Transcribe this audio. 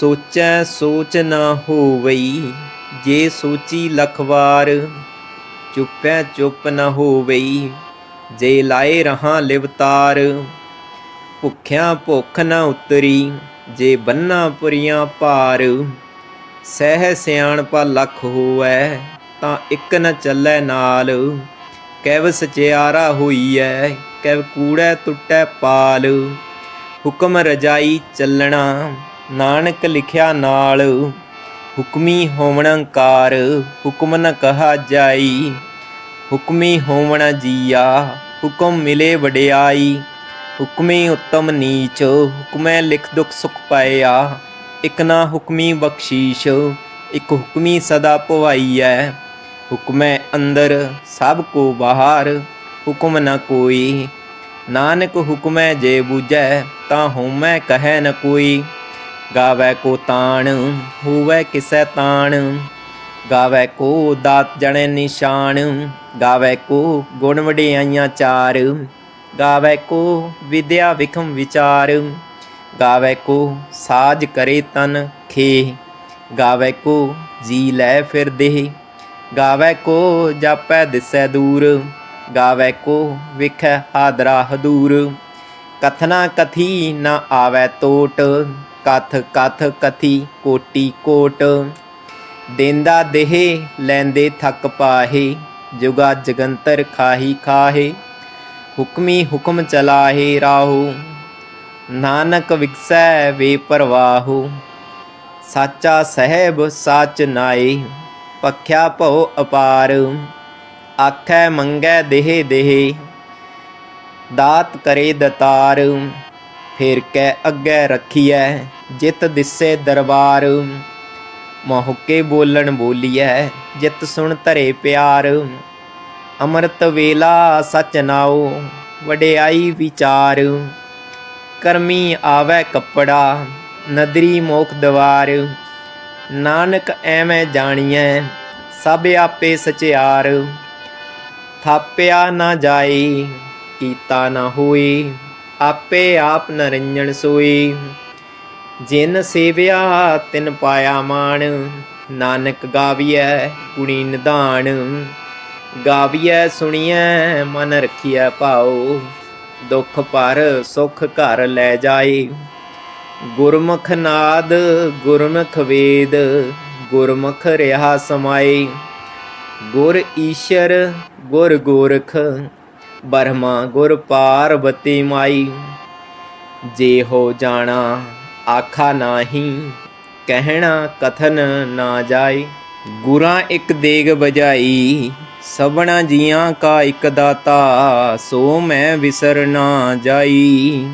ਸੋਚੈ ਸੋਚ ਨਾ ਹੋਵਈ, ਜੇ ਸੋਚੀ ਲਖ ਵਾਰ ਚੁੱਪੈ ਚੁੱਪ ਨਾ ਹੋਵਈ, ਜੇ ਲਾਏ ਰਹਾ ਲਿਵਤਾਰ ਭੁੱਖਿਆ ਭੁੱਖ ਨਾ ਉਤਰੀ, ਜੇ ਬੰਨਾ ਪੁਰੀਆਂ ਭਾਰ, ਸਹਿ ਸਿਆਣਪਾ ਲਖ ਹੋਵੈ, ਤਾਂ ਇੱਕ ਨ ਚੱਲੈ ਨਾਲ, ਕੈਵ ਸਚਿਆਰਾ ਹੋਈਐ, ਕੈਵ ਕੂੜੈ ਟੁੱਟੈ ਪਾਲ, ਹੁਕਮ ਰਜਾਈ ਚੱਲਣਾ ਨਾਨਕ ਲਿਖਿਆ ਨਾਲ, ਹੁਕਮੀ ਹੋਵਣ ਅੰਕਾਰ, ਹੁਕਮ ਨ ਕਹਾ ਜਾਈ, ਹੁਕਮੀ ਹੋਵਣ ਜੀਆ, ਹੁਕਮ ਮਿਲੇ ਵਡਿਆਈ, ਹੁਕਮੀ ਉੱਤਮ ਨੀਚ, ਹੁਕਮੈ ਲਿਖ ਦੁਖ ਸੁਖ ਪਾਇਆ, ਇਕ ਨਾ ਹੁਕਮੀ ਬਖਸ਼ੀਸ਼, ਇਕ ਹੁਕਮੀ ਸਦਾ ਭਵਾਈਐ ਹੁਕਮੈ ਅੰਦਰ ਸਭ ਕੋ ਬਾਹਰ, ਹੁਕਮ ਨ ਕੋਈ, ਨਾਨਕ ਹੁਕਮੈ ਜੇ ਬੂਝੈ, ਤਾਂ ਹਉਮੈ ਕਹੈ ਨ ਕੋਈ। ਗਾਵੈ ਕੋ ਤਾਣ ਹੋਵੈ ਕਿਸੈ ਤਾਣ ਗਾਵੈ ਕੋ ਦਾਤ ਜਣੇ ਨਿਸ਼ਾਨ ਗਾਵੈ ਕੋ ਗੁਣ ਵਡਿਆਈਆਂ ਚਾਰ ਗਾਵੈ ਕੋ ਵਿਦਿਆ ਵਿਖਮ ਵਿਚਾਰ ਗਾਵੈ ਕੋ ਸਾਜ ਕਰੇ ਤਨ ਖੇ ਗਾਵੈ ਕੋ ਜੀ ਲੈ ਫਿਰ ਦੇਹ ਗਾਵੈ ਕੋ ਜਾਪੈ ਦਿਸੈ ਦੂਰ ਗਾਵੈ ਕੋ ਵਿਖੈ ਹਾਦਰਾ ਹਦੂਰ ਕਥਨਾ ਕਥੀ ਨਾ ਆਵੈ ਟੋਟ ਕਥ ਕਥ ਕਥੀ ਕੋਟੀ ਕੋਟ। ਦੇਂਦਾ ਦੇਹ ਲੈਂਦੇ ਥੱਕ ਪਾਹੇ, ਜੁਗਾ ਜਗੰਤਰ ਖਾਹੀ ਖਾਹੇ। ਹੁਕਮੀ ਹੁਕਮ ਚਲਾਹੇ ਰਾਹੂ, ਨਾਨਕ ਵਿਕਸੈ ਵੇ ਪਰਵਾਹੂ। ਸਾਚਾ ਸਹਿਬ ਸਾਚ ਨਾਏ, ਪਖਿਆ ਭਉ ਅਪਾਰ। ਆਖੈ ਮੰਗੈ ਦੇਹ ਦੇਹ, ਦਾਤ ਕਰੇ ਦਤਾਰ। ਫਿਰ ਕੈ ਅੱਗੇ ਰੱਖੀਐ, ਜਿਤ ਦਿਸੇ ਦਰਬਾਰ। ਮੋਹਕੇ ਬੋਲਣ ਬੋਲੀਐ, ਜਿਤ ਸੁਣ ਧਰੇ ਪਿਆਰ। ਅੰਮ੍ਰਿਤ ਵੇਲਾ ਸਚ ਨਾਉ, ਵਡਿਆਈ ਵਿਚਾਰ। ਕਰਮੀ ਆਵੈ ਕੱਪੜਾ, ਨਦਰੀ ਮੋਖ ਦਵਾਰ। ਨਾਨਕ ਐਵੇਂ ਜਾਣੀਐ, ਸਭ ਆਪੇ ਸਚਿਆਰ। ਥਾਪਿਆ ਨਾ ਜਾਏ, ਕੀਤਾ ਨਾ ਹੋਈ ਆਪੇ ਆਪ ਨਰੰਜਣ ਸੋਈ। ਜਿਨ ਸੇਵਿਆ, ਤਿਨ ਪਾਇਆ ਮਾਣ। ਨਾਨਕ ਗਾਵੀਐ, ਗੁਣੀ ਨਿਧਾਨ। ਗਾਵੀਐ, ਸੁਣੀਐ, ਮਨ ਰਖੀਐ ਭਾਉ। ਦੁਖ ਪਰ ਸੁਖ ਘਰ ਲੈ ਜਾਏ। ਗੁਰਮੁਖ ਨਾਦ, ਗੁਰਮੁਖ ਵੇਦ। ਗੁਰਮੁਖ ਰਿਹਾ ਸਮਾਏ। ਗੁਰ ਈਸ਼ਰ, ਗੁਰ ਗੋਰਖ। ਬਰਮਾ ਗੁਰ ਪਾਰਵਤੀ ਮਾਈ। ਜੇ ਹੋ ਜਾਣਾ ਆਖਾ ਨਾਹੀ, ਕਹਿਣਾ ਕਥਨ ਨਾ ਜਾਏ ਗੁਰਾਂ ਇੱਕ ਦੇਗ ਬਜਾਈ ਸਭਨਾ ਜੀਆਂ ਕਾ ਇੱਕ ਦਾਤਾ, ਸੋ ਮੈਂ ਵਿਸਰ ਨਾ ਜਾਈ।